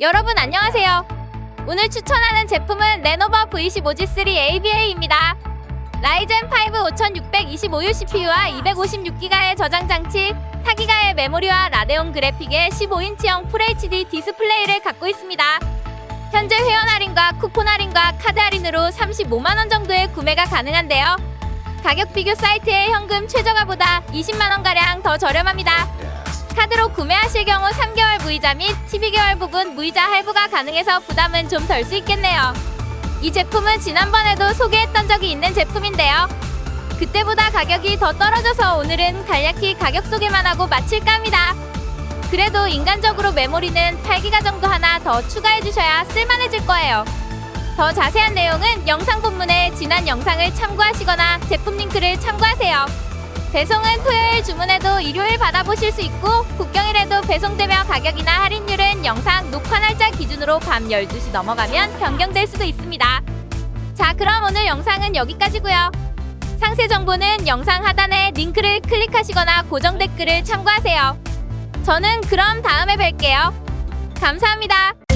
여러분 안녕하세요. 오늘 추천하는 제품은 레노버 V15 G3 ABA입니다. 라이젠 5 5625U CPU와 256기가의 저장 장치, 4기가의 메모리와 라데온 그래픽의 15인치형 FHD 디스플레이를 갖고 있습니다. 현재 회원 할인과 쿠폰 할인과 카드 할인으로 35만 원 정도의 구매가 가능한데요. 가격 비교 사이트의 현금 최저가보다 20만 원 가량 더 저렴합니다. 카드로 구매하실 경우 3개월 무이자 및 12개월 부분 무이자 할부가 가능해서 부담은 좀 덜 수 있겠네요. 이 제품은 지난번에도 소개했던 적이 있는 제품인데요. 그때보다 가격이 더 떨어져서 오늘은 간략히 가격 소개만 하고 마칠까 합니다. 그래도 인간적으로 메모리는 8기가 정도 하나 더 추가해 주셔야 쓸만해질 거예요. 더 자세한 내용은 영상 본문에 지난 영상을 참고하시거나 제품 링크를 참고하세요. 배송은 토요일 주문해도 일요일 받아보실 수 있고 국경일에도 배송되며 가격이나 할인율은 영상 녹화 날짜 기준으로 밤 12시 넘어가면 변경될 수도 있습니다. 자 그럼 오늘 영상은 여기까지고요. 상세 정보는 영상 하단에 링크를 클릭하시거나 고정 댓글을 참고하세요. 저는 그럼 다음에 뵐게요. 감사합니다.